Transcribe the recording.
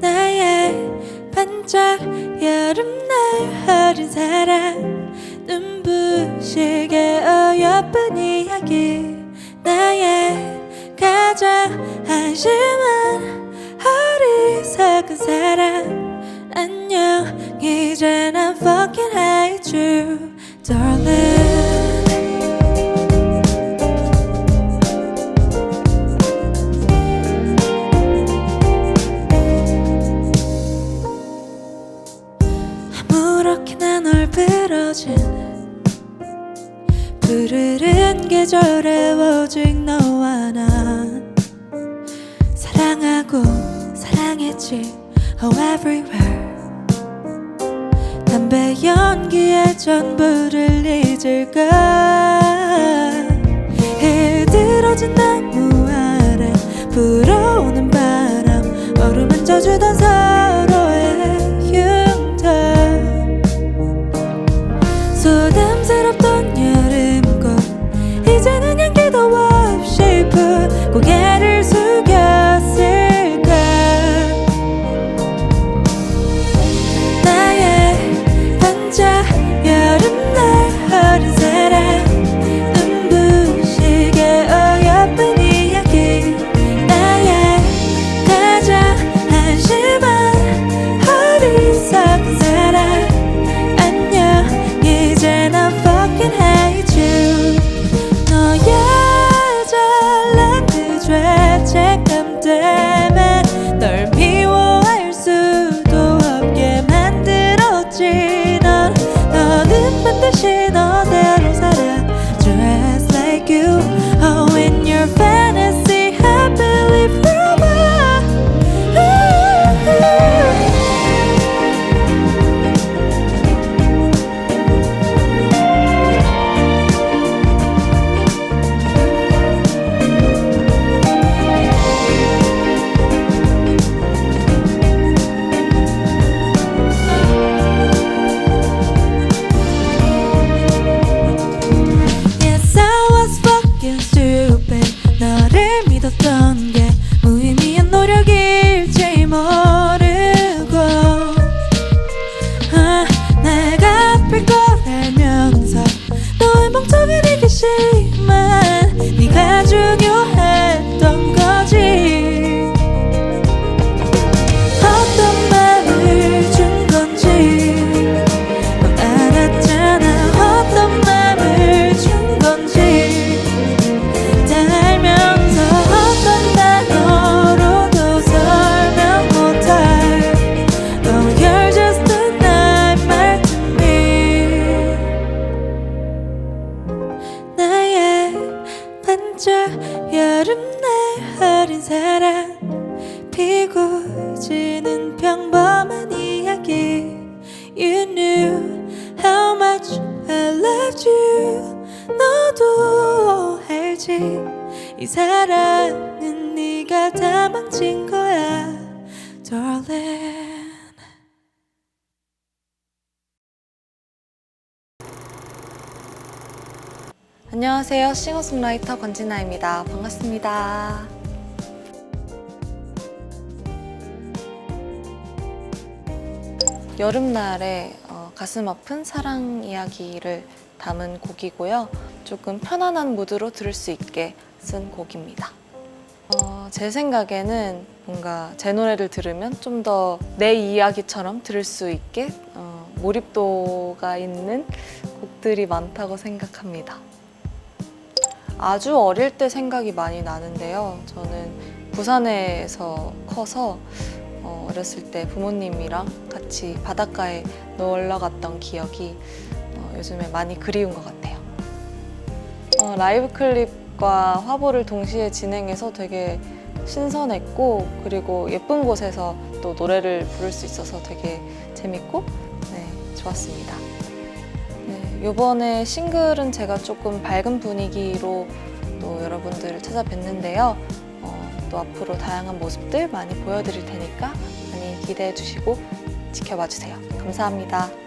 나의 반짝 여름날 어린 사랑 눈부시게 어여쁜 이야기. 나의 가장 한심한 어리석은 사랑 안녕 이제 난 fucking hate you darling 부러지는 푸르른 계절에 오직 너와 난 사랑하고 사랑했지 Oh everywhere. 담배 연기에 전부를 잊을까 흐드러진 나무 아래 불 소담스럽던 지는 평범한 이야기 You knew how much I loved you 너도 알지 이 사랑은 네가 다 망친 거야 Darling 안녕하세요. 싱어송라이터 권진아입니다. 반갑습니다. 여름날에 어, 가슴 아픈 사랑 이야기를 담은 곡이고요. 조금 편안한 무드로 들을 수 있게 쓴 곡입니다. 어, 제 생각에는 뭔가 제 노래를 들으면 좀 더 내 이야기처럼 들을 수 있게 어, 몰입도가 있는 곡들이 많다고 생각합니다. 아주 어릴 때 생각이 많이 나는데요. 저는 부산에서 커서 어, 어렸을 때 부모님이랑 같이 바닷가에 놀러 갔던 기억이 어, 요즘에 많이 그리운 것 같아요. 어, 라이브 클립과 화보를 동시에 진행해서 되게 신선했고 그리고 예쁜 곳에서 또 노래를 부를 수 있어서 되게 재밌고 네, 좋았습니다. 네, 이번에 싱글은 제가 조금 밝은 분위기로 또 여러분들을 찾아뵀는데요. 어, 또 앞으로 다양한 모습들 많이 보여드릴 테니까 많이 기대해 주시고 지켜봐 주세요. 감사합니다.